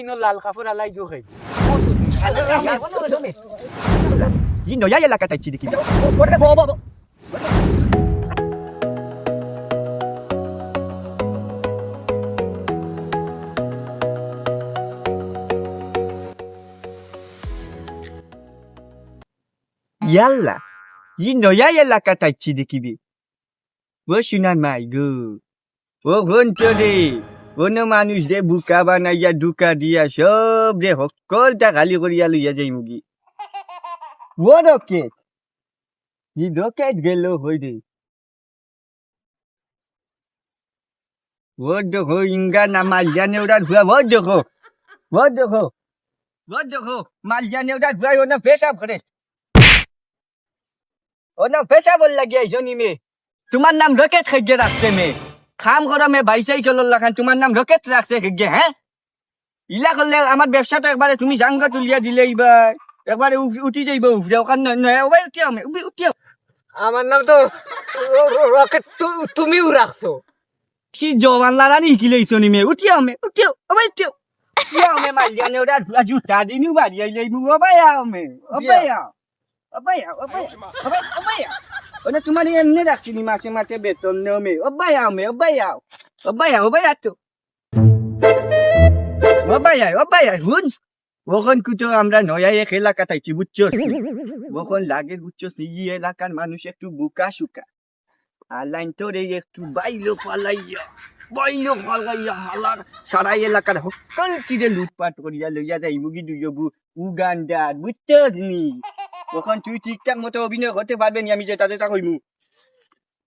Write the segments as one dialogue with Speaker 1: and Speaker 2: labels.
Speaker 1: ইনো লাল কাপড় আলাই দিও খাই
Speaker 2: ই নয়া এলাকাটা চিনি কি Yalla, ই নয়া এলাকাটা চিনি কিবি ও শুনান মাই গো ও ঘন্টরে কোনো মানুষ যে বুকা বানাইয়া দুকা দিয়া সব যে সকলটা খালি করিয়া লইয়া যাই মুগি ও রকেট! ই রকেট গেল হই রে। ও দেখো, ইঙ্গা না মালিয়া নেওড়া ধুয়া, ও দেখো ও দেখো ও দেখো মালিয়া নেওড়া ধুয়া ওনা পেশাব করে। ওনা পেশাব লাগি আইছো নি মে। তোমার নাম রকেট খেগে রাখছে মে। খাম করো মে বাইসাইকেল লাগান তোমার নাম রকেট রাখছে খেগে হ্যাঁ ইলা করলে আমার ব্যবসাটা একবারে তুমি জাঙ্গা তুলিয়া দিলে এইবার একবারে উঠ- উঠি যাইব উঠে ওখান নয় ওবাই উঠিয়া উঠিয়া
Speaker 1: আমার নাম তো রকেট তুমিও রাখছো
Speaker 2: সি জবান লারানি শিকিলে ইছনি মে উঠিয়া মে উঠিয়া ওবাই উঠিয়া উঠিয়া মে মালিয়া নেওড়া ধুয়া জুতা দিনু বাড়ি আইলে মু ওবাই আও মে ওবাই আও ওবাই আও ওবাই ওবাই ওবাই ওনা তোমার এমনি রাখছি, নি মাসে মাসে বেতন নেও মে ওবাই আও মে ওবাই আও। ওবাই আও ওবাই আতো ওবাই আও ওবাই আও হুন। ওখন কুতো আমরা নয়া এক এলাকা তাইছি বুঝছস ওখন লাগে বুঝছস এই এলাকার মানুষ একটু বুকা সুকা। আর লাইন তোরে একটু বাইলো ফালাইয়া বাইলো ফালাইয়া হালার সারা এলাকার সকল তীরে লুটপাট করিয়া লইয়া যাই মুগি দুইবু উগান্ডার বুঝছস নি? ওখন তুই ঠিকঠাক মতো অভিনয় করতে পারবেন আমি যে তাদের তা কইমু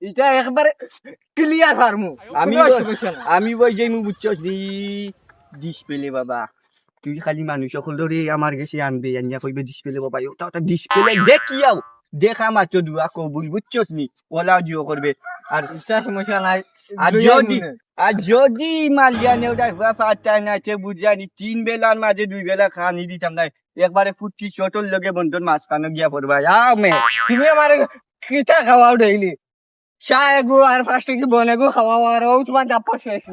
Speaker 1: এটা একবারে ক্লিয়ার ফার্মু
Speaker 2: আমি আমি বই মু বুঝছস দি ডিসপ্লে বাবা। তুই খালি মানুষ সকল ধরে আমার কাছে আনবে আনিয়া কইবে ডিসপ্লে বাবা। ওটা ওটা ডিসপ্লে দেখিয়াও দেখা মাত্র দুয়া কবুল বুঝছস নি? ওলা জিও করবে। আর
Speaker 1: এটা সমস্যা নাই।
Speaker 2: আর যদি। আর যদি মালিয়া নেওটা ফাটা নাচে বুঝানি তিন বেলার মাঝে দুই বেলা খানি দিতাম নাই একবারে ফুটকি চটল লগে বন্ধন মাছ খানো গিয়া পড়বা। মে,
Speaker 1: তুমি আমার কিতা খাওয়াও ডেইলি? এগো আর ফার্স্ট কি বনেগো খাওয়াও আর ও তোমার দাপর শেষ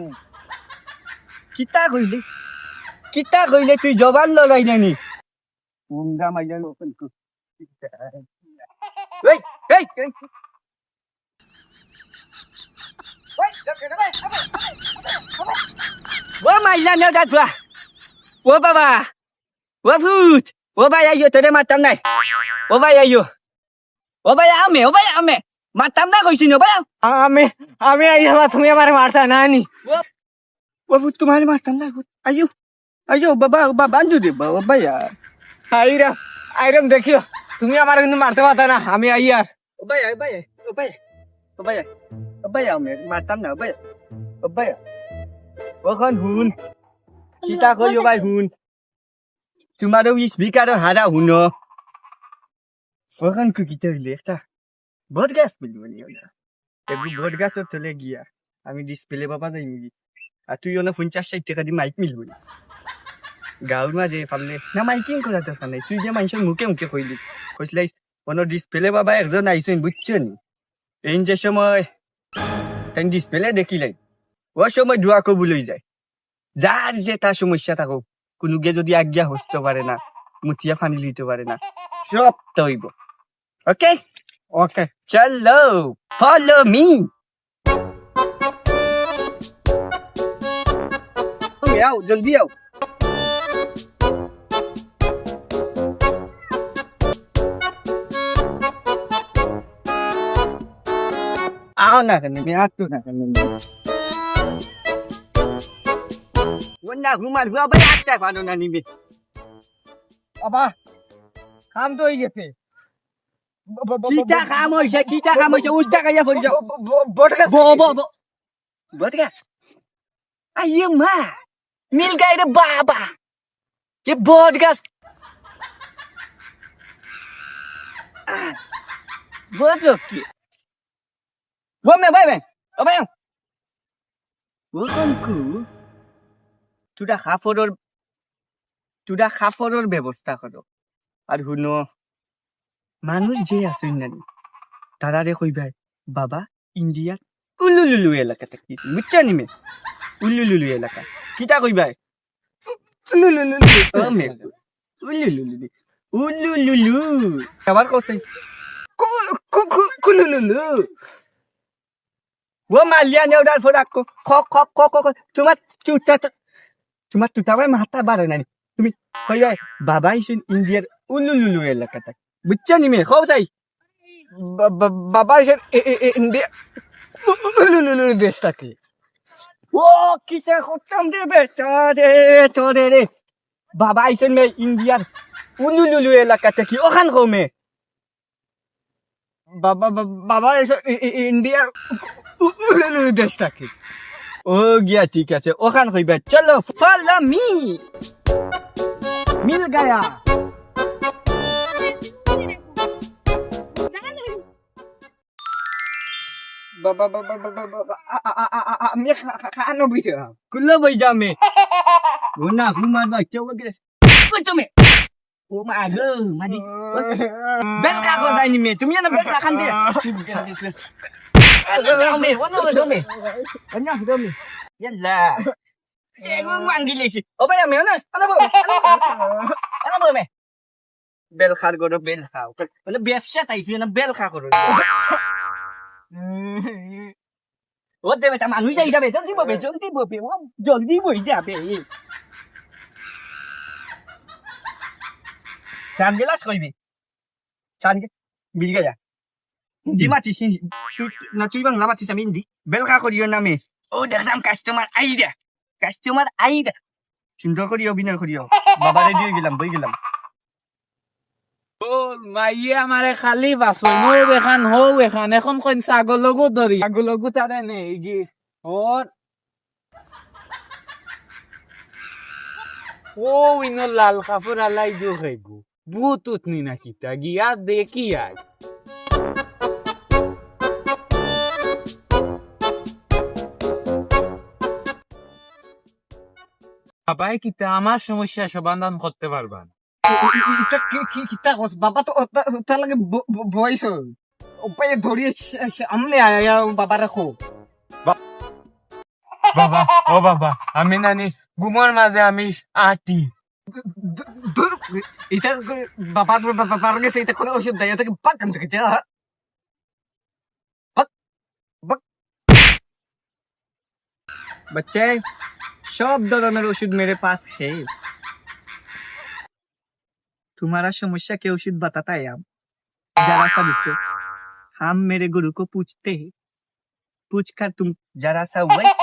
Speaker 2: কিতা কইলে? কিতা কইলে? তুই জবান লগাই নানি উঙ্গা মাইয়া নকল কু। এই এই ও মাইলা না দাদা ও বাবা। ও ভূত ও ভাই আইও তোরে মারতাম নাই ও ভাই আইও ও ভাই আমে ও ভাই আমে মারতাম না কইছি না ভাই
Speaker 1: আমি আমি আই হবা তুমি আমার মারতা না নি
Speaker 2: ও ভূত তোমার মারতাম না ভূত আইও আইও বাবা বাবা বান্ধু দে বাবা ভাইয়া
Speaker 1: আইরা আইরম দেখিও তুমি আমার কিন্তু মারতে পারতা না আমি আই আর
Speaker 2: ও ভাইয়া ও ভাইয়া ও ভাইয়া ও ভাইয়া ও ভাইয়া আমে মারতাম না ও ভাইয়া ও ভাইয়া ওখান হুন কিতা কইও ভাই হুন তোমারও স্পিকারও হারা হুন ওখান কু কিতা হইলে একটা বট গাছ বলি বলি একটু বট গাছও তলে গিয়া আমি ডিসপ্লে বাবা যাই মুগি আর তুই ওনা পঞ্চাশ ষাট টাকা দিয়ে মাইক মিলবি গাঁৱৰ মাঝে ফালে না মাইকিং করা দরকার নাই তুই যে মানুষের মুখে মুখে কইলি কইসলাই কোনো ডিসপ্লে বাবা একজন আইসেন বুঝছ নি এই যে সময় তাই ডিসপ্লে দেখিলাই ও সময় দোয়া কবুলই যায় যার যে তার সমস্যা থাকো কোনো গে যদি আজ্ঞা হতে পারে না মুতিয়া ফানি লইতে পারে না সব তৈব ওকে
Speaker 1: ওকে
Speaker 2: চলো ফলো মি आओ जल्दी आओ आओ ना करने में आज तो ना करने में વંડા ઘુમાર ભા ભાઈ આગતા પાનો ના
Speaker 1: નિમે અબા કામ તો ઈ
Speaker 2: છે કીટા કામ હોય છે કીટા કામ હોય છે ઉસ્તા કયા ફોન જાવ
Speaker 1: બોટકા
Speaker 2: બો બો બો બોટકા આ યે માં મિલ ગઈ રે બાબા ये बॉडकास्ट बहुत ओके वो मैं भाई मैं अबे वो तुमको তুরা খাফরের তুরা খাফরের ব্যবস্থা করো। আর শুনো, মানুষ যে আসুন না তারারে কইবাই বাবা, ইন্ডিয়ার উলুলুলু এলাকা থাকিছে, বুঝছা নিমে উলুলুলু এলাকা। কিতা কইবাই
Speaker 1: উলুলুলু
Speaker 2: মালিয়া কো খ খ খ তোমার তোমার তুতা ভাই মাথা বাড়ে না তুমি ভাই বাবা ইসেন ইন্ডিয়ার উলুলুলু এলাকাটা বুঝছ নি মে খাও চাই।
Speaker 1: বাবা এসে ইন্ডিয়া উলুলুলু দেশটাকে।
Speaker 2: ও কিসে করতাম রে বেটা রে তোরে রে বাবা ইসেন মে ইন্ডিয়ার উলুলুলু এলাকাটা কি ওখান কমে
Speaker 1: বাবা বাবা এসে ইন্ডিয়ার উলুলুলু দেশটাকে।
Speaker 2: ও গিয়া ঠিক আছে ওখান কইবে চলো ফলো মি মিল গয়া।
Speaker 1: বাবা বাবা বাবা বাবা আমি খানো বিছে
Speaker 2: কুল্লো বই যামে। ও না ঘুমার বাচ্চা ওকে তুমি ও মা গো মাদি বেল কা কো দাইনি মে তুমি না বেল কা খান দে। Dome, wano ba dome? Kanya, dome. Yan la. Ego ang gilisi. O ba yan, ano? Ano ba? Ano ba, me? বেল খার করো বেল খাও মানে ব্যবসা তাইছি না বেল খা করো ও দেবে তা মানুষ যাই যাবে জলদি ববে জলদি ববে ও জলদি বই যাবে কাম গেলাস কইবি চান বিল Gaya di mati sini na tu bang lama tisa mindi bel ka ko diyo nami oh dalam customer aida. Customer aida সুন্দর করিও বিনয় করিও বাবারে দিয়ে গেলাম বই গেলাম
Speaker 3: মাইয়ে আমারে খালি বাসনো এখান হৌ এখান এখন কইন ছাগলকো ধরি ছাগলকো তারে নেই গি ওর ও ইনো লাল কাপড় আলাই দিও খেগু বুতুত নি না কিতা গিয়া দেখি আয় বাবাই কিতা আমার সমস্যা সমাধান করতে পারবা না
Speaker 1: এটা কি কি কিতা কস বাবা তো তার লাগে বয়স উপায় ধরিয়ে সামনে আয়া বাবা রাখো
Speaker 3: বাবা ও বাবা আমি নানি ঘুমোর মাঝে আমি আটি
Speaker 1: দূর এটা করে বাবার বাবার গেছে এটা করে ওষুধ দেয় থেকে বাদ কাম থেকে যা
Speaker 2: बच्चे সব ধরনের ওষুধ মেরে পাস খেয়ে तुम्हारा समस्या के औषध बताता है हम जरा सा रुको हम मेरे गुरु को पूछते हैं पूछ कर तुम जरा सा वक्त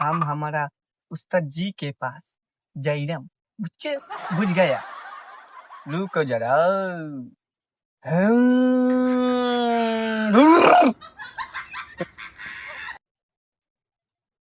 Speaker 2: हम हमारा उस्ताद जी के पास जयराम बुझे बुझ गया रुको जरा हम